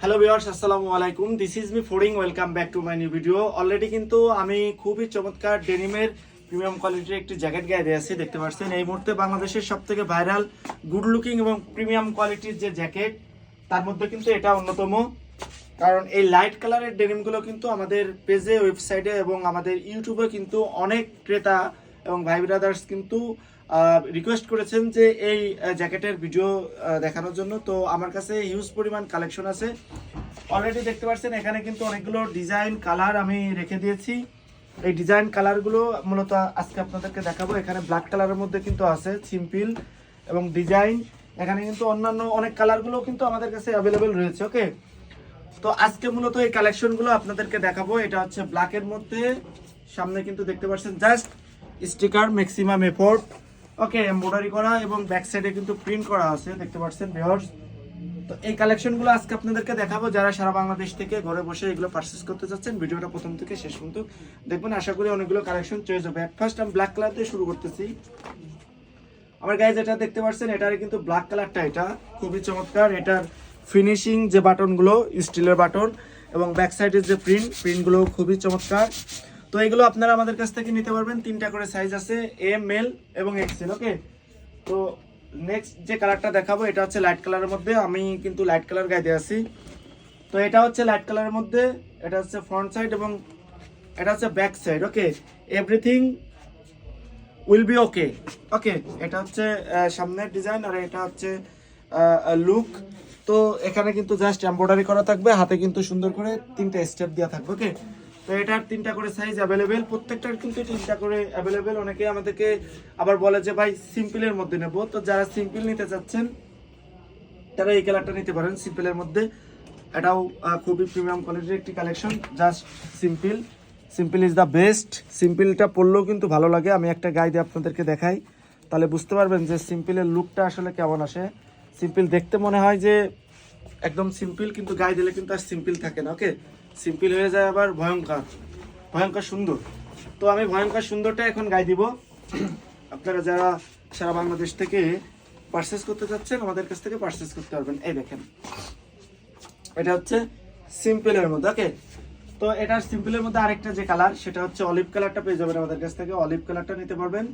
Hello viewers আসসালামু আলাইকুম this is me ফোরিং welcome back to my new video already কিন্তু আমি খুবই চমৎকার ডেনিমের প্রিমিয়াম কোয়ালিটির একটি জ্যাকেট গায়ে দিয়ে আছি, দেখতে পাচ্ছেন। এই মুহূর্তে বাংলাদেশের সব থেকে ভাইরাল গুড লুকিং এবং প্রিমিয়াম কোয়ালিটির যে জ্যাকেট তার মধ্যে কিন্তু এটা অন্যতম। কারণ এই লাইট কালারের ডেনিমগুলো কিন্তু আমাদের পেজে ওয়েবসাইটে এবং আমাদের ইউটিউবে কিন্তু অনেক ক্রেতা এবং ভাই ব্রাদার্স কিন্তু রিকোয়েস্ট করেছেন যে এই জ্যাকেটের ভিডিও দেখানোর জন্য। তো আমার কাছে হিউজ পরিমাণ কালেকশন আছে। অলরেডি দেখতে পাচ্ছেন, এখানে কিন্তু অনেকগুলো ডিজাইন কালার আমি রেখে দিয়েছি। এই ডিজাইন কালারগুলো মূলত আজকে আপনাদেরকে দেখাবো। এখানে ব্ল্যাক কালারের মধ্যে কিন্তু আছে সিম্পল এবং ডিজাইন এখানে কিন্তু অন্যান্য অনেক কালারগুলো কিন্তু আমাদের কাছে অ্যাভেলেবেল রয়েছে ওকে তো আজকে মূলত এই কালেকশনগুলো আপনাদেরকে দেখাবো। এটা হচ্ছে ব্ল্যাকের মধ্যে। সামনে কিন্তু দেখতে পাচ্ছেন just sticker maximum effort okay embroidery করা এবং ব্যাক সাইডে কিন্তু প্রিন্ট করা আছে, দেখতে পাচ্ছেন ভিউয়ার্স তো এই কালেকশনগুলো আজকে আপনাদেরকে দেখাবো, যারা সারা বাংলাদেশ থেকে ঘরে বসে এগুলো পারচেস করতে চাচ্ছেন, ভিডিওটা প্রথম থেকে শেষ পর্যন্ত দেখবেন। আশা করি অনেকগুলো কালেকশন চয়েস হবে। ফার্স্ট আমি ব্ল্যাক কালার দিয়ে শুরু করতেছি। আমার গায়ে যেটা দেখতে পাচ্ছেন, এটার কিন্তু ব্ল্যাক কালারটা এটা। খুবই চমৎকার, এটার ফিনিশিং যে বাটনগুলো স্টিলের বাটন এবং ব্যাক সাইডের যে প্রিন্ট প্রিন্টগুলো খুবই চমৎকার। তো এগুলো আপনারা আমাদের কাছ থেকে নিতে পারবেন। তিনটা করে সাইজ আছে এম এল এবং এক্সেল ওকে তো নেক্সট যে কালারটা দেখাবো, এটা হচ্ছে লাইট কালারের মধ্যে। আমি কিন্তু লাইট কালার দিয়ে আছি। তো এটা হচ্ছে লাইট কালারের মধ্যে, এটা হচ্ছে ফ্রন্ট সাইড এবং এটা হচ্ছে back side okay everything will be okay okay এটা হচ্ছে সামনের ডিজাইন আর এটা হচ্ছে লুক তো এখানে কিন্তু জাস্ট এমব্রয়ডারি করা থাকবে, হাতে কিন্তু সুন্দর করে তিনটা স্টেপ দেওয়া থাকবে ওকে তো এটার তিনটা করে সাইজ অ্যাভেলেবেল প্রত্যেকটার কিন্তু তিনটা করে অ্যাভেলেবেল অনেকে আমাদেরকে আবার বলে যে, ভাই সিম্পলের মধ্যে নেব। তো যারা সিম্পল নিতে চাচ্ছেন, তারা এই কালারটা নিতে পারেন সিম্পলের মধ্যে। এটাও খুবই প্রিমিয়াম কোয়ালিটির একটি collection just simple simple is the best সিম্পলটা পরলেও কিন্তু ভালো লাগে। আমি একটা গায়ে দিয়ে আপনাদেরকে দেখাই। তাহলে বুঝতে পারবেন যে সিম্পলের লুকটা আসলে কেমন আসে। সিম্পল দেখতে মনে হয় যে একদম সিম্পল কিন্তু গায়ে দিলে কিন্তু আর সিম্পল থাকে না ওকে সিম্পল হয়ে যায় আবার ভয়ঙ্কর। ভয়ঙ্কর সুন্দর। তো আমি ভয়ঙ্কর সুন্দরটা এখন গায়ে দিব। আপনারা যারা সারা বাংলাদেশ থেকে পারচেস করতে চাচ্ছেন, আমাদের কাছ থেকে পারচেস করতে পারবেন। এই দেখেন। এটা হচ্ছে সিম্পলের মধ্যে ওকে তো এটার সিম্পলের মধ্যে আরেকটা যে কালার সেটা হচ্ছে অলিভ কালারটা পেয়ে যাবেন আমাদের কাছ থেকে। অলিভ কালারটা নিতে পারবেন।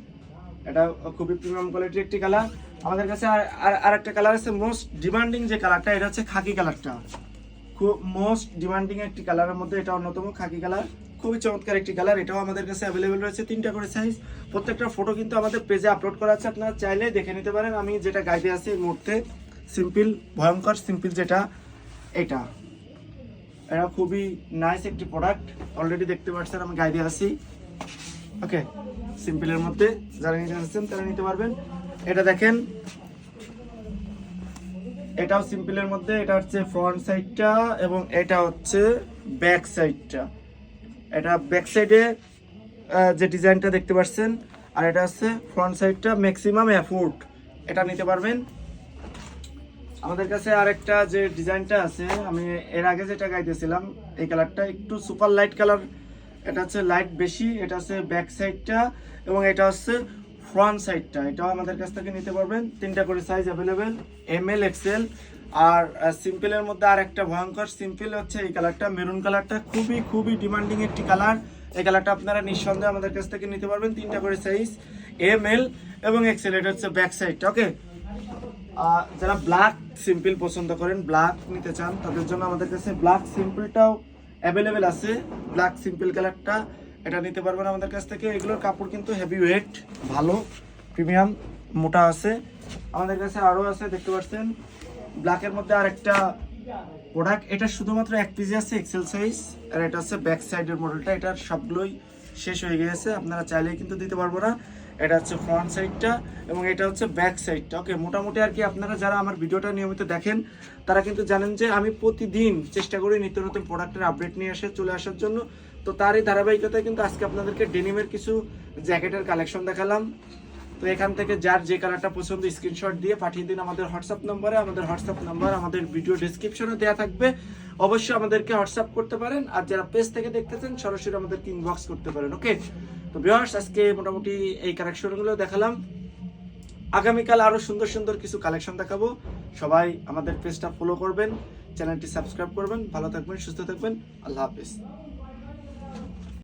এটা খুবই প্রিমিয়াম কোয়ালিটির একটি কালার আমাদের কাছে আর আর- আরেকটা কালার আছে মোস্ট ডিমান্ডিং যে কালারটা এটা হচ্ছে খাকি কালারটা খুব মোস্ট ডিমান্ডিং একটি কালারের মধ্যে এটা অন্যতম খাকি কালার খুবই চমৎকার একটি কালার এটাও আমাদের কাছে অ্যাভেলেবেল রয়েছে তিনটা করে সাইজ প্রত্যেকটা ফটো কিন্তু আমাদের পেজে আপলোড করা আছে, আপনারা চাইলে দেখে নিতে পারেন। আমি যেটা গাইডে আছি এই মুহূর্তে সিম্পল ভয়ঙ্কর সিম্পল যেটা, এটা। এটা খুবই নাইস একটি প্রোডাক্ট অলরেডি দেখতে পাচ্ছেন, আমি গাইডে আছি। ওকে, সিম্পলের মধ্যে যারা নিতে চাচ্ছেন তারা নিতে পারবেন। এটা দেখেন, এটাও সিম্পলের মধ্যে, এটা হচ্ছে ফ্রন্ট সাইডটা এবং এটা হচ্ছে ব্যাক সাইডটা এটা ব্যাক সাইডে যে ডিজাইনটা দেখতে পাচ্ছেন, আর এটা হচ্ছে ফ্রন্ট সাইডটা ম্যাক্সিমাম অ্যাফোর্ড এটা নিতে পারবেন। আমাদের কাছে আরেকটা যে ডিজাইনটা আছে, আমি এর আগে যেটা গাইতেছিলাম, এই কালারটা একটু সুপার লাইট কালার এটা হচ্ছে লাইট বেশি, এটা হচ্ছে ব্যাক সাইডটা এবং এটা হচ্ছে ফ্রন্ট সাইডটা এটাও আমাদের কাছ থেকে নিতে পারবেন। তিনটা করে size available M L XL আর সিম্পলের মধ্যে আর একটা ভয়ঙ্কর সিম্পল হচ্ছে এই কালারটা মেরুন কালারটা খুবই খুবই ডিমান্ডিং একটি কালার এই কালারটা আপনারা নিঃসন্দেহে আমাদের কাছ থেকে নিতে পারবেন। তিনটা করে সাইজ এম এল এবং এক্সেল এটা হচ্ছে ব্যাক সাইডটা ওকে যারা ব্ল্যাক সিম্পল পছন্দ করেন ব্ল্যাক নিতে চান, তাদের জন্য আমাদের কাছে ব্ল্যাক সিম্পলটাও অ্যাভেলেবেল আছে ব্ল্যাক সিম্পল কালারটা এটা নিতে পারবেন আমাদের কাছ থেকে। এগুলোর কাপড় কিন্তু হেভি ওয়েট ভালো প্রিমিয়াম মোটা আছে। আমাদের কাছে আরও আছে, দেখতে পাচ্ছেন। ব্ল্যাকের মধ্যে আরেকটা প্রোডাক্ট এটা শুধুমাত্র এক পিজি আছে এক্সেল সাইজ আর এটা আছে ব্যাক সাইডের মডেলটা এটার সবগুলোই শেষ হয়ে গিয়েছে, আপনারা চাইলেই কিন্তু দিতে পারব না। এটা হচ্ছে ফ্রন্ট সাইডটা এবং এটা হচ্ছে ব্যাক সাইডটা ওকে মোটামুটি আর কি আপনারা যারা আমার ভিডিওটা নিয়মিত দেখেন, তারা কিন্তু জানেন যে আমি প্রতিদিন চেষ্টা করি নিত্য নতুন প্রোডাক্টের আপডেট নিয়ে এসে চলে আসার জন্য। তো তারই ধারাবাহিকতায় কিন্তু আজকে আপনাদেরকে ডেনিমের কিছু জ্যাকেটের কালেকশন দেখালাম। তো এখান থেকে যার যে কালারটা পছন্দ স্ক্রিনশট দিয়ে পাঠিয়ে দিন আমাদের হোয়াটসঅ্যাপ নম্বরে আমাদের হোয়াটসঅ্যাপ নাম্বার আমাদের ভিডিও ডিসক্রিপশনে দেওয়া থাকবে। অবশ্যই আমাদেরকে হোয়াটসঅ্যাপ করতে পারেন। আর যারা পেজ থেকে দেখতেছেন, সরাসরি আমাদেরকে ইনবক্স করতে পারেন ওকে তো বিহার্স আজকে মোটামুটি এই কালেকশনগুলো দেখালাম। আগামীকাল আরও সুন্দর সুন্দর কিছু কালেকশন দেখাবো। সবাই আমাদের পেজটা ফলো করবেন চ্যানেলটি সাবস্ক্রাইব করবেন। ভালো থাকবেন, সুস্থ থাকবেন। আল্লাহ হাফিজ।